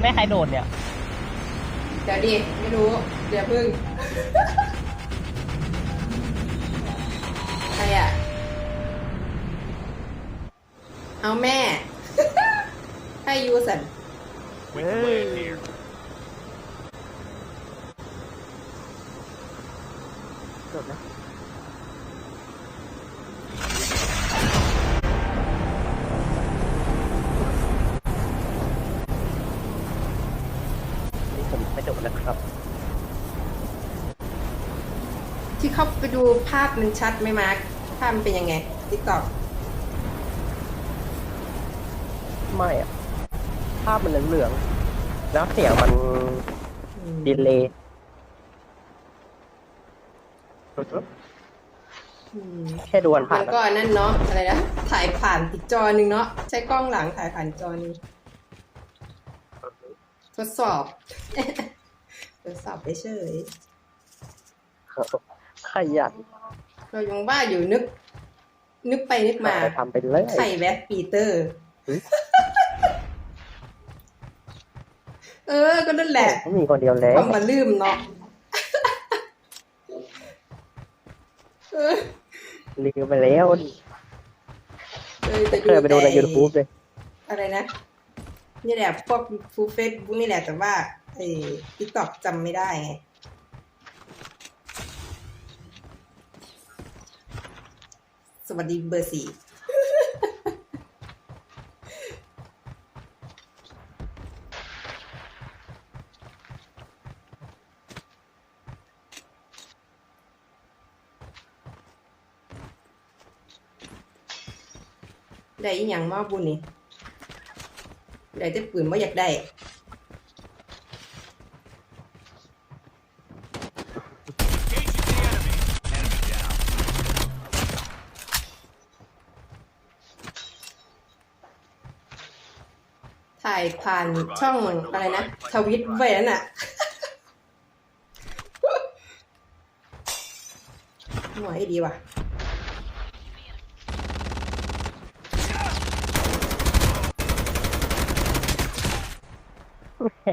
ไม่ใครโดดเนี่ย เดี๋ยวดิไม่รู้ เดี๋ยวพึ่ง ใครอะ เอาแม่ ให้ยูสัน We can land here. ดูภาพมันชัดไหมมาร์คภาพมันเป็นยังไงติ๊กต็อกไม่อะภาพมันเหลืองๆแล้วเสียงมันดีเลย์แค่ดูอันผ่ามันนก็อันนั่นเนาะอะไรนะถ่ายผ่านอีกจอหนึ่งเนาะใช้กล้องหลังถ่ายผ่านจอหนึงทดสอบ ทดสอบไปเฉย ขยันเรายังว่าอยู่นึก นึกไปนึกมาไปทำไปเลยไข่แวดปีเตอร์เฮ้ยเออ ก็นั่นแหละก็มีคนเดียวแล้วความมาลืมเนาะเออลืมไปแล้วเออแต่เคยไปดูในแต่ยูทูบเลย อะไรนะ นี่แหละพวกฟูเฟซบุ๊กนี่แหละแต่ว่าไอ้ทิกตอกจำไม่ได้ไง สวัสดีเบอร์สี่ได้อีหยังมาบุญนี่ได้แต่ปืนว่อยากได้ Engaging the enemy. Enemy down. ถ่าย ผ่านช่องอะไรนะทวิตไว้นั่นน่ะหน่อยดีว่ะโอเค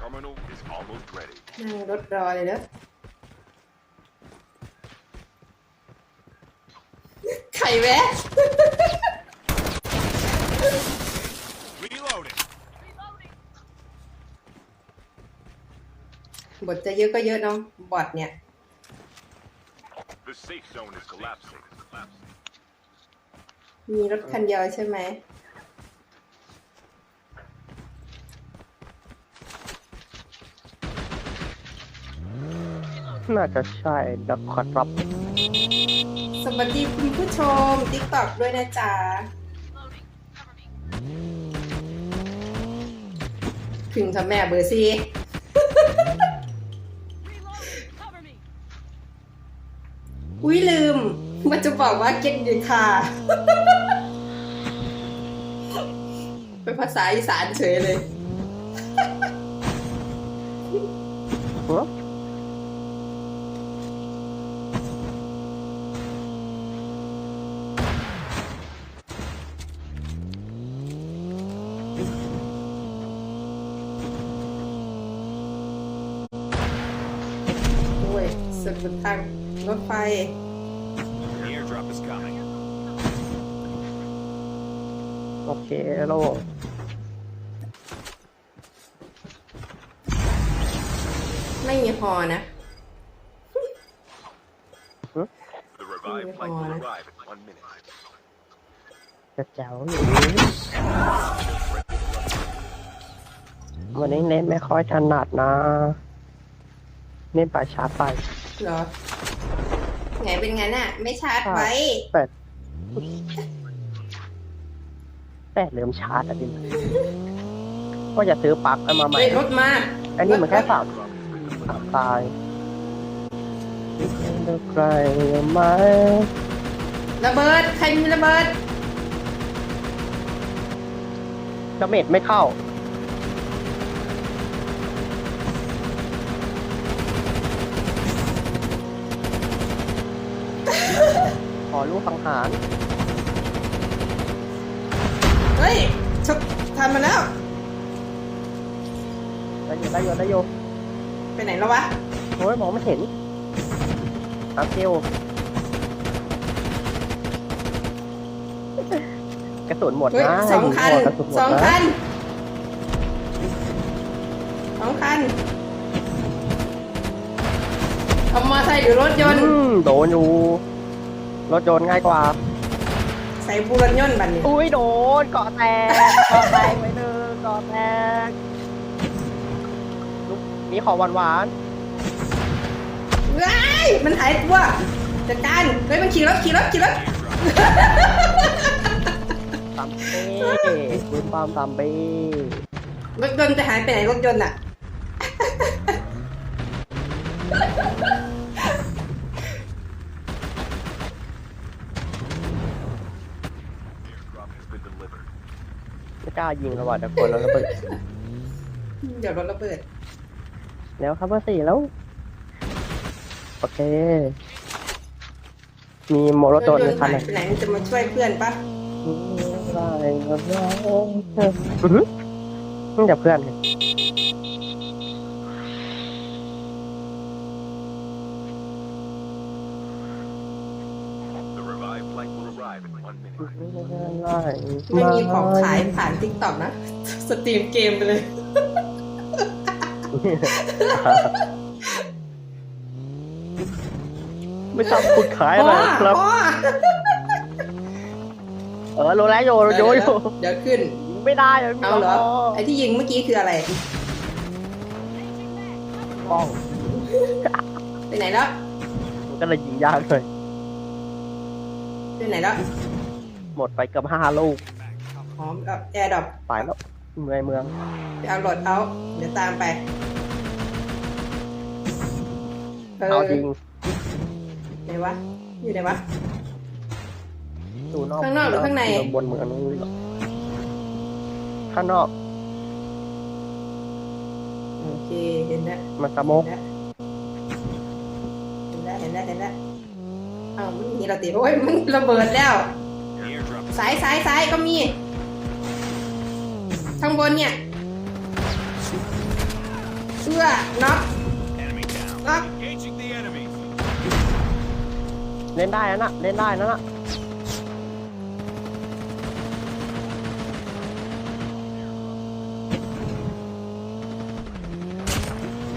terminal is almost ready. นั่งรถรอเลยเนอะไข่แวะ Reloading. บทจะเยอะก็เยอะเนาะบอทเนี่ย The safe zone is collapsing. collapsing. มีรถคันเดียวใช่ไหม น่าจะใช่ดับคอร์รับ สวัสดีคุณผู้ชมติ๊กต็อกด้วยนะจ๊ะถึงทำแม่เบอร์ซีอุ้ยลืม มันจะบอกว่าเก็ตยูคาเป็นภาษาอีสานเฉยเลย ทางรถไฟ The airdrop is coming. โอเคโลไม่มีฮอนะ The revived flight will arrive in one minute. จะเจ๋วอยู่วันนี้เน้นไม่ค่อยถนัดนะเน้นป่าช้าไป เหรอไงเป็นงั้นอะ ไม่ชาร์จไว้ แปดแปดเริ่มชาร์จอะดิก็จะซื้อปลั๊กเอามาใหม่ เฮ้ยรถมาอันนี้มันแค่สามสามตายเใครไหมระเบิด ใครมีระเบิด ดาเมจไม่เข้า ขอรู้สังหารเฮ้ยชกทันมาแล้ว ได้อยู่ได้อยู่ได้อยู่ไปไหนแล้ววะ โอ้ยมองไม่เห็นอาเกลกระสุนหมดเฮ้ยนะสองคันกระสุนหมดสองนะคันสองคันเอามาใส่หรือรถยนต์อืมโดนอยู่ รถยนต์ง่ายกว่า ใส่บูรถยนต์บันนี้อุ้ยโดนเกาะแตกเกาะแตกไปหนึ่งเกาะแตกลูกมีของหวานหวานเฮ้ยมันหายตัวจัดการเฮ้ยมันขี่รถขี่รถขี่รถๆตามเป้ปืนปามตามเป้รถยนต์จะหายไปไหนรถยนต์อะ Airdrop has been delivered. ไม่กล้ายิงระหว่างแต่คนแล้วระเบิดเดี๋ยวรถระเบิดแล้วครับเบอร์สี่แล้ว โอเค มีโมรถยนต์หนึ่งคันหาเลยยไปไหนมันจะมาช่วยเพื่อนปะได้ก็ได้อือหือนี่แต่เพื่อน ไม่มีของขายผ่านทิกตอกนะ สตรีมเกมไปเลย ไม่ทำคุณขายอะไรครับ พ่อเออรู้แล้วโยโยโยเดี๋ยวขึ้น ไม่ได้เลยเอาเหรอ ไอ้ที่ยิงเมื่อกี้คืออะไร ป้องไปไหนแล้วมันก็เลยยิงยากเลย ไปไหนแล้วหมดไปเกือบห้าลูกอ๋อแอร์ดรอปไปแล้วเมืองเมืองไปเอาโหลดเอาเดี๋ยวตามไปเออเอาจริงไหนวะอยู่ไหนวะ ดูนอกข้างนอกหรือข้างใน บนเมืองนู้นหรอข้างนอกโอเคเห็นแล้วมันสโมกเห็ อ้าวมันมีเราติดโอ้ยมันระเบิดแล้ว The airdrop สายสายสายก็มีข้างบนเนี่ยเสื้อน็อก enemy down. น็อก Engaging the enemy. เล่นได้นะน่ะเล่นได้นะน่ะ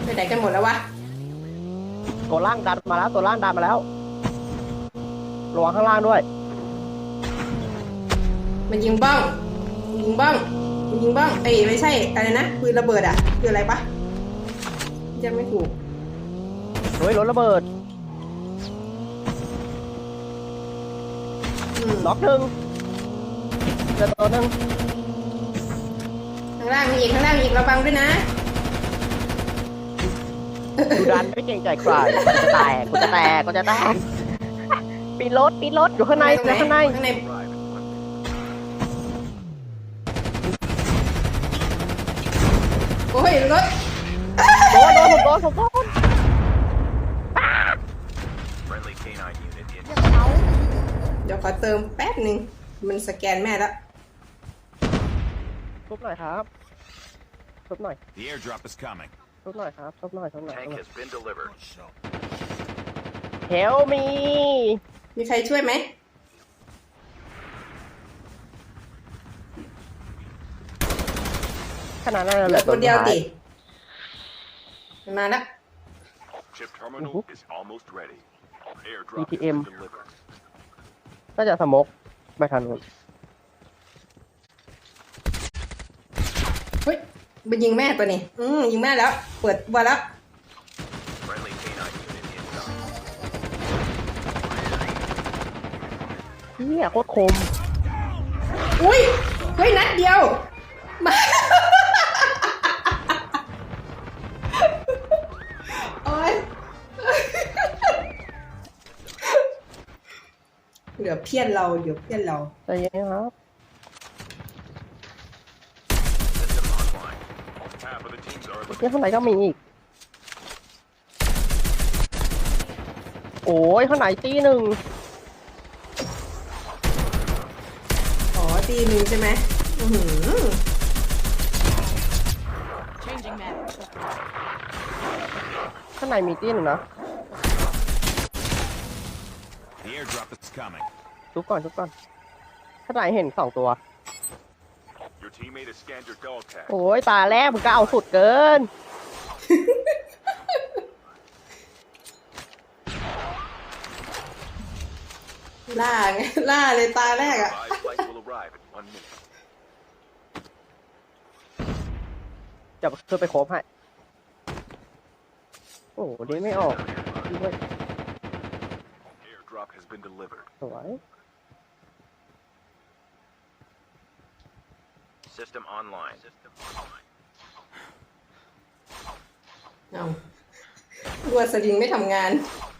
ไปไหนกันหมดแล้ววะตัวล่างดันมาแล้วตัวล่างดันมาแล้ว ระวังข้างล่างด้วย มันยิงบ้องมันยิงบ้องมันยิงบ้องเอ้ยไม่ใช่อะไรนะปืนระเบิดอะคืออะไรปะจะไม่ถูกเฮ้ยรถระเบิดอืมล็อกหนึ่งเจอตัวหนึ่งข้างล่างมีอีกข้างล่างมีอีกระวังด้วยนะ ดูดันไม่เกรงใจใครกูจะแตกกูจะแตกกูจะแตก ปีนรถปีนรถอยู่ข้างในตรงอไหนยู่ข้างในข้างใน Arrive in one minute. โอ้ยรถโดนโดนผมโดนผมโดน Friendly canine unit in. เดี๋ยวขอเติมแป๊บหนึ่งมันสแกนแม่แล้วทุบหน่อยครับทุบหน่อย The airdrop is coming. ทุบหน่อยครับทุบหน่อยทุบหน่อย Tank has been delivered. เฮล มีมีใครช่วยไหม ขนาดนั้นเหเลยลือตัวเดียวสุติท้ามันมาแล้ว Chip terminal Mhm. is almost ready. Airdrop has ETM. been delivered. น่าจะสโมกไปทางนู้นเฮ้ยมันยิงแม่ตัวนี้ อืมยิงแม่แล้ว เปิดบอลแล้ว เนี่ยโคตรคม อุ้ยเฮ้ยนัดเดียว มา โอ้ยเหลือเพี้ยนเรา เดี๋ยวเพี้ยนเรา ใจเย็นครับ System online. Half of the teams are เที่ข้างในก็มีอีก โอ้ยข้างในตีหนึ่ง อ๋อ ตีหนึ่งใช่ไหมอือหือ Changing map. ข้างในมีตีหนึ่งนะ The airdrop is coming. ทุกก่อนทุกก่อนข้างในเห็นสองตัว Your teammate has scanned your dog tag. โอ้ยตาแรกมึงก็เอาสุดเกิน ล่าไง ล่าเลยตาแรกอะ Five flight will arrive in one minute. จะขึ้นไปโคบให้ โอ้โหดีไม่ออกด้วย Airdrop has been delivered. สวย System online. System online. เอารัวสลิงไม่ทำงาน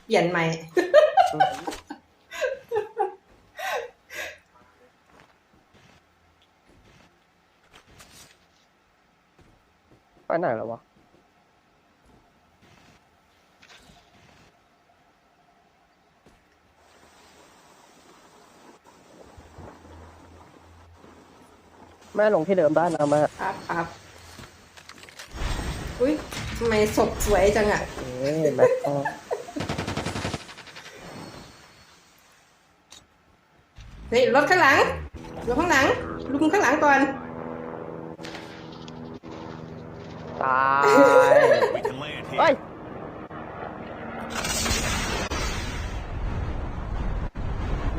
เปลี่ยนใหม่ ไปไหนแล้ววะ แม่ลงที่เดิมได้นะแม่ครับครับอุ้ยทำไมศพสวยจังอะเอ้ยแม่ก็เฮ้ยรถข้างหลังรถข้างหลังลุมข้างหลังก่อน ตาย We can land เฮ้ย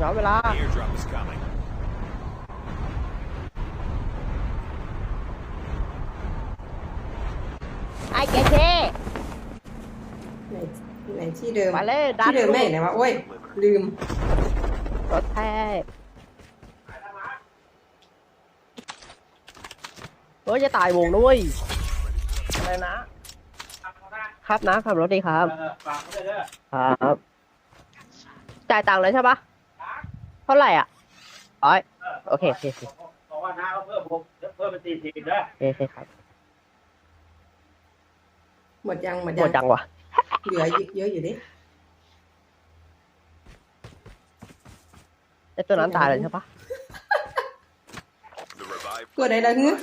ย้อนเวลา airdrop is coming. ไอ้เจ๊เจ๊ไหนไหนที่เดิมมาเลยดันที่เดิมแม่ไหนวะโอ้ย ลืม รถแทกเฮ้ยจะตายวงด้วย อะไรนะครับนะขับรถดีครับฝากไว้ด้วยเด้อครับ จ่ายตังค์เลยใช่ปะเท่าไหร่อะร้อยโอเคโอเคโอเคบอกว่าน้าเขาเพิ่มผมเพิ่มเป็นสี่สิบเด้อโอเคครับหมดยังหมดหมยัดงจังวะเหลือเยอะอยู่ดิไอตัวนั้นตายเลยใช่ปะ The revived ตัวใดละเงื้อ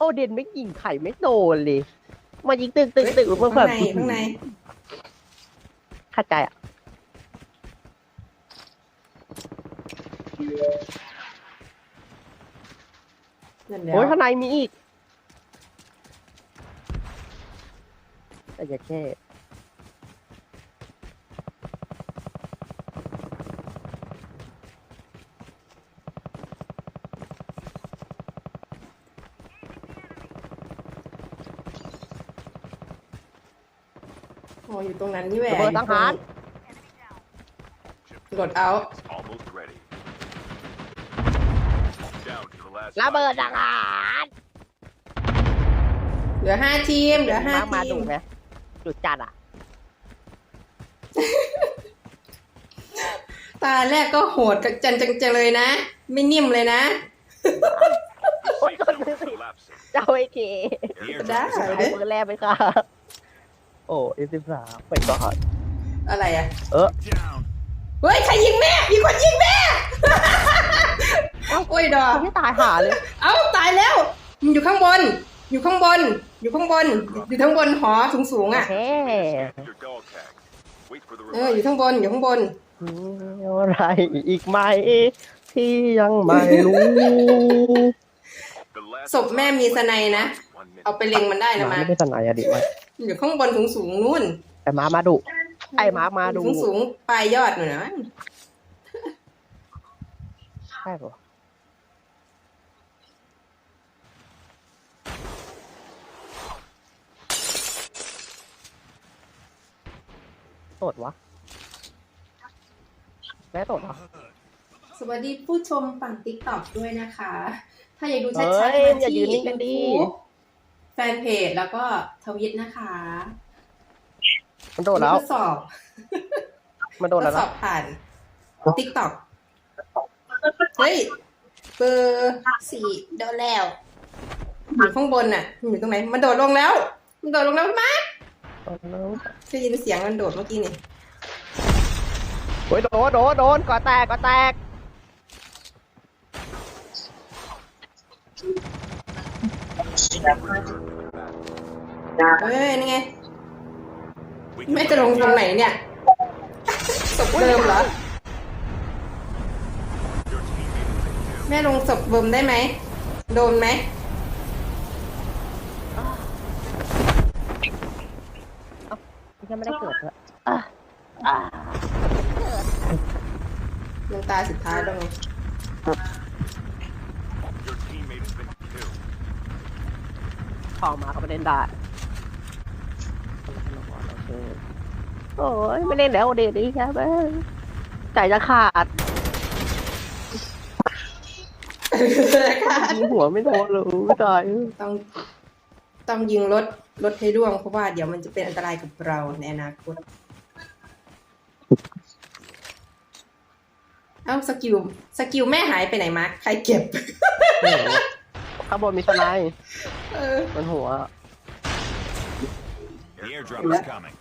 โอ้เด่นไม่ยิงไข่ไม่โดนเลยมายิงตึกตึกตึกมันแบข้างบในข้างในขัดใจอะนั่นแหละโอ้ยข้างในมีอีกแต่อย่าแค่ โอ้อยู่ตรง นั้นนี่แหวระเบิดตั้งหาร กดเอา Almost ready. Down to the last ระเบิด five ทหารเหลือห้าทีม เหลือห้ามามาทีดูมไหมจุดจัดอะ ตาแรกก็โหดกับจันจังจังเลยนะ ไม่นิ่มเลยนะ The safe zone is collapsing. เจ้าไอ้เค The ได้ airdrop is เอา coming. มือแรกไปค่ะ โอ้เอสิบสามไปก่อนอะไรอะ เออ Down. เฮ้ย ใครยิงแม่มีคนยิงแม่ โอ้ยดอกเขาไม่ตายหาเลย เอ้าตายแล้วมันอยู่ข้างบน อยู่ข้างบน อยู่ข้างบน อยู่ข้างบนหอสูงสูงๆโออะเค Scanned your dog tag. Wait for the เออ อยู่ revive. ข้างบน อยู่ข้างบนมีอะไรอีกไหมที่ยังไม่รู้ The last ศพแม่มีสไนยนะ one minute. เอาไปเล็งมันได้หนะมามาไม่ได้สนายอะดิวะ อยู่ข้างบนสูงสูงๆนู่นไอ้หมามาดุไอ้หมามาดุสูงสูงๆปลายยอดหน่อยนะใช่ปะตดวะแม่ตดเหรอสวัสดีผู้ชมฝั่งติ๊กต็อกด้วยนะคะ ถ้าอยากดูชัเฮ้ดยๆมาอย่าที่ยืนนิ่งกันดิ YouTube แฟนเพจแล้วก็ทวิตนะคะมันโดดแล้วทดสอบมันโดดทแล้ดวสอนะบผ่านติ๊กต็อกเฮ้ยเบอร์สี่โดนแล้วอยู่ข้างบนน่ะมันอยู่ตรงไหน มันโดดลงแล้ว มันโดดลงแล้วมาได้ยินเสียงมันโดดเมื่อกี้นี่โอ้ยโดนโดนโดนก่อแตกก่อแตก เฮ้ยนี่ไง We แม่จะลงตรงไหนเนี่ยศพเดิมเหรอ Your teammate has been killed. แม่ลงศพเดิมได้ไหม โดนไหม ยังไม่ได้เกิดเลยยังตาสุดท้ายแล้วไง Your teammate has been killed. ทองมาก็ไม่เล่นได้โอ้ยไม่เล่นแล้วเดี๋ยวนี้ครับใจจะขาดยิงหัวไม่โดนเลยไม่ตายต้องต้องยิงรถรถให้ร่วงเพราะว่าเดี๋ยวมันจะเป็นอันตรายกับเราในอนาคต เอ้าสกิลสกิลแม่หายไปไหนมาร์คใครเก็บ ข้างบนมีสไนด์เออ มันหัว The airdrop is coming.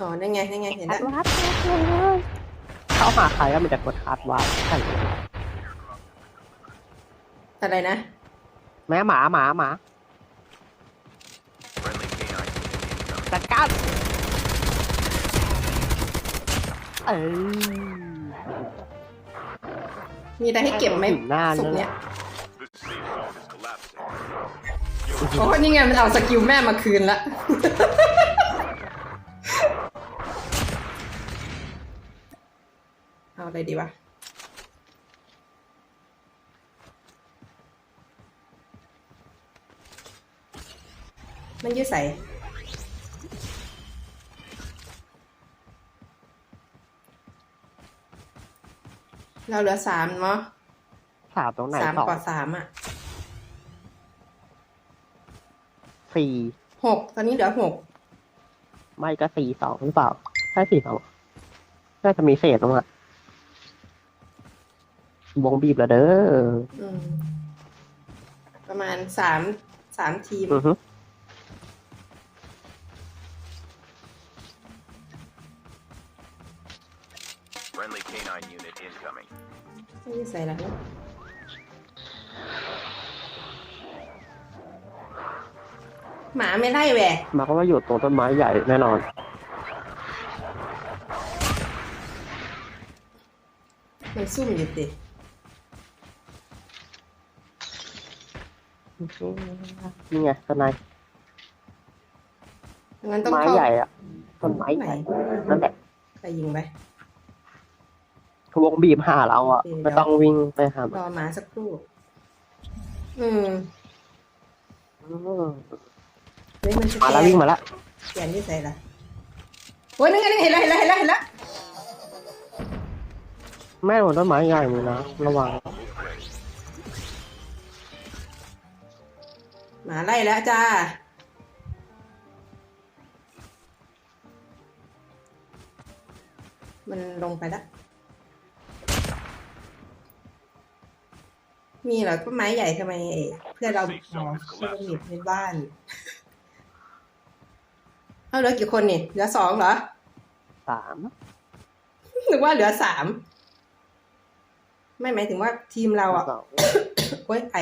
อ๋อ นั่นไง นั่นไง เห็นแล้ววัดเขาหาใครก็มีแต่กดคาดวัดใช่อะไรนะ แม่หมาหมาหมา Friendly canine unit incoming. จัดการเออ มีอะไรให้เก็บไหมหน้าสุกเนี่เนี้ยย The safe zone is collapsing. โอ้นี่ไงมันเอาสกิลแม่มาคืนละเอาอะไรดีวะมันยืดใส่ เราเหลือสามเนาะสามตรงไหนสามสองกว่าสามอะสี่หกตอนนี้เหลือหกไม่ก็สี่สองหรือเปล่าใช่สี่สองน่าจะมีเศษตรงอะวงบีบแล้วเด้อ อืม ประมาณสามสามทีม อือฮึ ไม่ได้ใส่แล้วนะหมาไม่ไล่แหวะมาก็ว่าอยู่ตรงต้นไม้ใหญ่แน่นอน มันซุ่มอยู่ตินี่ไงต้นไม้งั้นต้องไม้เข้าใหญ่อะต้นไม้ใหญ่นั่นแหละใครยิงไป วงบีบหาเราอะโอเคไม่ต้องวิ่งไปหารอหมาสักครู่อืมอืมเฮ้ยมันจะมาแล้ววิ่งมาแล้วเขียนที่ใส่ละโอ้ยนั่นไงนั่นไงเห็นแล้วเห็นแล้วเห็นแล้วเห็นแล้วแม่บนต้นไม้ใหญ่เลยนะระวังหมาไล่แล้วจ้า มันลงไปแล้ว มีเหรอต้นไม้ใหญ่ทำไมเอ่ยเพื่อนเราอ๋อเพื่อนอยู่ในบ้าน เอาเหลือกี่คนนี่เหลือสองเหรอสามนึกว่าเหลือสามไม่หมายถึงว่าทีมเราอะสองโอ้ยไอ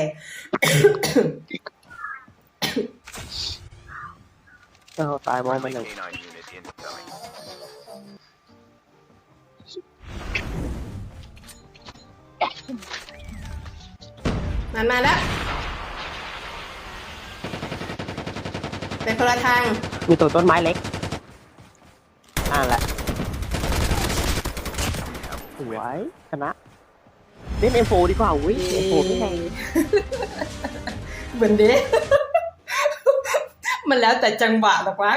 เอาตายมองไป Friendly หนึ่ง canine unit incoming. มันมาแล้วไปคนละทางมีตัวต้นไม้เล็กอ่าแหละสวยชนะเล่นเอ็มโฟดีกว่าอุ้ยเอ็มโฟไม่แรงเหมือนเด้ มันแล้วแต่จังหวะหรอกวะ